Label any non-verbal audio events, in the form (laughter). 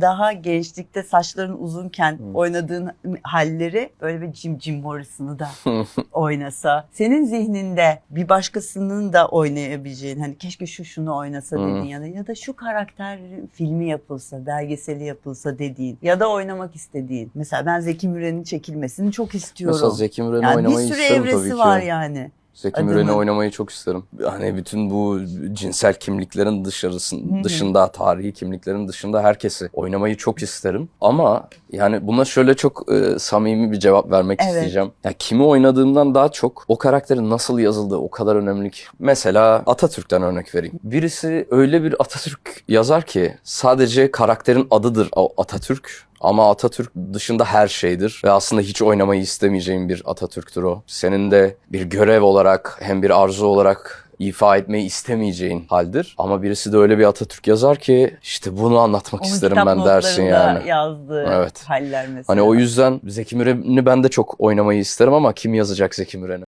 daha gençlikte saçların uzunken Hmm. oynadığın halleri böyle bir Jim Jim Morrison'ı da (laughs) oynasa. Senin zihninde bir başkasının da oynayabileceğin hani keşke şu şunu oynasa Hmm. dediğin ya da ya da şu karakter filmi yapılsa, belgeseli yapılsa dediğin ya da oynamak istediğin. Mesela ben Zeki Müren'in çekilmesini çok istiyorum. Mesela Zeki Müren'i yani bir oynamayı sürü isterim tabii evresi ki. var yani. Zeki. Müren'i oynamayı çok isterim. Hani bütün bu cinsel kimliklerin dışarısın, dışında, tarihi kimliklerin dışında herkesi oynamayı çok isterim. Ama yani buna şöyle çok e, samimi bir cevap vermek Evet. isteyeceğim. Ya kimi oynadığımdan daha çok o karakterin nasıl yazıldığı o kadar önemli ki. Mesela Atatürk'ten örnek vereyim. Birisi öyle bir Atatürk yazar ki sadece karakterin adıdır o Atatürk. Ama Atatürk dışında her şeydir ve aslında hiç oynamayı istemeyeceğin bir Atatürk'tür o. Senin de bir görev olarak hem bir arzu olarak ifa etmeyi istemeyeceğin haldir. Ama birisi de öyle bir Atatürk yazar ki işte bunu anlatmak Onun isterim ben dersin yani. yazdığı Evet. haller mesela. Hani o yüzden Zeki Müren'i ben de çok oynamayı isterim ama kim yazacak Zeki Müren'i?